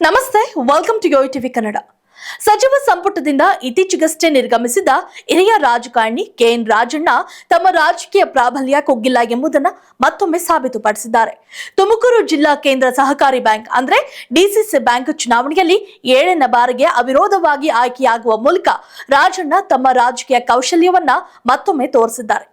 ನಮಸ್ತೆ welcome to yo TV Kannada ಸಚಿವ ಸಂಪುಟದಿಂದ ಇತ್ತೀಚೆಗಷ್ಟೇ ನಿರ್ಗಮಿಸಿದ ಹಿರಿಯ ರಾಜಕಾರಣಿ ಕೆಎನ್ ರಾಜಣ್ಣ ತಮ್ಮ ರಾಜಕೀಯ ಪ್ರಾಬಲ್ಯ ಕುಗ್ಗಿಲ್ಲ ಎಂಬುದನ್ನ ಮತ್ತೊಮ್ಮೆ ಸಾಬೀತುಪಡಿಸಿದ್ದಾರೆ. ತುಮಕೂರು ಜಿಲ್ಲಾ ಕೇಂದ್ರ ಸಹಕಾರಿ ಬ್ಯಾಂಕ್ ಅಂದ್ರೆ ಡಿಸಿಸಿ ಬ್ಯಾಂಕ್ ಚುನಾವಣೆಯಲ್ಲಿ ಏಳನೇ ಬಾರಿಗೆ ಅವಿರೋಧವಾಗಿ ಆಯ್ಕೆಯಾಗುವ ಮೂಲಕ ರಾಜಣ್ಣ ತಮ್ಮ ರಾಜಕೀಯ ಕೌಶಲ್ಯವನ್ನ ಮತ್ತೊಮ್ಮೆ ತೋರಿಸಿದ್ದಾರೆ.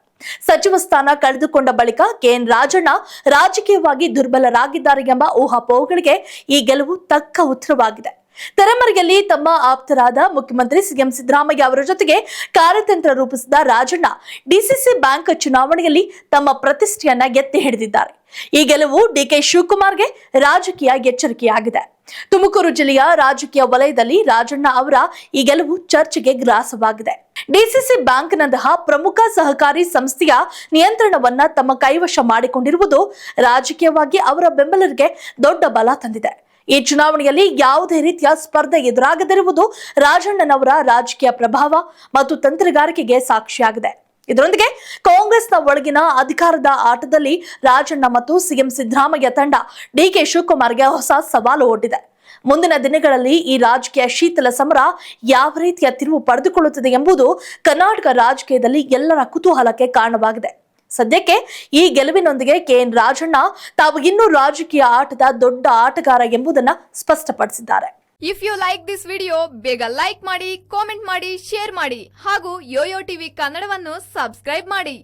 ಸಚಿವ ಸ್ಥಾನ ಕಳೆದುಕೊಂಡ ಬಳಿಕ ಕೆಎನ್ ರಾಜಣ್ಣ ರಾಜಕೀಯವಾಗಿ ದುರ್ಬಲರಾಗಿದ್ದಾರೆ ಎಂಬ ಊಹಾಪೋಹಗಳಿಗೆ ಈ ಗೆಲುವು ತಕ್ಕ ಉತ್ತರವಾಗಿದೆ. ತೆರೆಮರೆಯಲ್ಲಿ ತಮ್ಮ ಆಪ್ತರಾದ ಮುಖ್ಯಮಂತ್ರಿ ಸಿಎಂ ಸಿದ್ದರಾಮಯ್ಯ ಅವರ ಜೊತೆಗೆ ಕಾರ್ಯತಂತ್ರ ರೂಪಿಸಿದ ರಾಜಣ್ಣ ಡಿಸಿಸಿ ಬ್ಯಾಂಕ್ ಚುನಾವಣೆಯಲ್ಲಿ ತಮ್ಮ ಪ್ರತಿಷ್ಠೆಯನ್ನ ಎತ್ತಿ ಹಿಡಿದಿದ್ದಾರೆ. ಈ ಗೆಲುವು ಡಿಕೆ ಶಿವಕುಮಾರ್ಗೆ ರಾಜಕೀಯ ಎಚ್ಚರಿಕೆಯಾಗಿದೆ. ತುಮಕೂರು ಜಿಲ್ಲೆಯ ರಾಜಕೀಯ ವಲಯದಲ್ಲಿ ರಾಜಣ್ಣ ಅವರ ಈ ಗೆಲುವು ಚರ್ಚೆಗೆ ಗ್ರಾಸವಾಗಿದೆ. ಡಿಸಿಸಿ ಬ್ಯಾಂಕ್ನಂತಹ ಪ್ರಮುಖ ಸಹಕಾರಿ ಸಂಸ್ಥೆಯ ನಿಯಂತ್ರಣವನ್ನ ತಮ್ಮ ಕೈವಶ ಮಾಡಿಕೊಂಡಿರುವುದು ರಾಜಕೀಯವಾಗಿ ಅವರ ಬೆಂಬಲರಿಗೆ ದೊಡ್ಡ ಬಲ ತಂದಿದೆ. ಈ ಚುನಾವಣೆಯಲ್ಲಿ ಯಾವುದೇ ರೀತಿಯ ಸ್ಪರ್ಧೆ ಎದುರಾಗದಿರುವುದು ರಾಜಣ್ಣನವರ ರಾಜಕೀಯ ಪ್ರಭಾವ ಮತ್ತು ತಂತ್ರಗಾರಿಕೆಗೆ ಸಾಕ್ಷಿಯಾಗಿದೆ. ಇದರೊಂದಿಗೆ ಕಾಂಗ್ರೆಸ್ನ ಒಳಗಿನ ಅಧಿಕಾರದ ಆಟದಲ್ಲಿ ರಾಜಣ್ಣ ಮತ್ತು ಸಿಎಂ ಸಿದ್ದರಾಮಯ್ಯ ತಂಡ ಡಿಕೆ ಶಿವಕುಮಾರ್ಗೆ ಹೊಸ ಸವಾಲು ಒಡ್ಡಿದೆ ಮುಂದಿನ ದಿನಗಳಲ್ಲಿ ಈ ರಾಜಕೀಯ ಶೀತಲ ಸಮರ ಯಾವ ರೀತಿಯ ತಿರುವು ಪಡೆದುಕೊಳ್ಳುತ್ತದೆ ಎಂಬುದು ಕರ್ನಾಟಕ ರಾಜಕೀಯದಲ್ಲಿ ಎಲ್ಲರ ಕುತೂಹಲಕ್ಕೆ ಕಾರಣವಾಗಿದೆ. ಸದ್ಯಕ್ಕೆ ಈ ಗೆಲುವಿನೊಂದಿಗೆ ಕೆಎನ್ ರಾಜಣ್ಣ ತಾವು ಇನ್ನೂ ರಾಜಕೀಯ ಆಟದ ದೊಡ್ಡ ಆಟಗಾರ ಎಂಬುದನ್ನ ಸ್ಪಷ್ಟಪಡಿಸಿದ್ದಾರೆ. If you like this video ಬೇಗ ಲೈಕ್ ಮಾಡಿ ಕಾಮೆಂಟ್ ಮಾಡಿ ಶೇರ್ ಮಾಡಿ ಹಾಗೂ ಯೋಯೋ ಟಿವಿ ಕನ್ನಡವನ್ನು ಸಬ್ಸ್ಕ್ರೈಬ್ ಮಾಡಿ.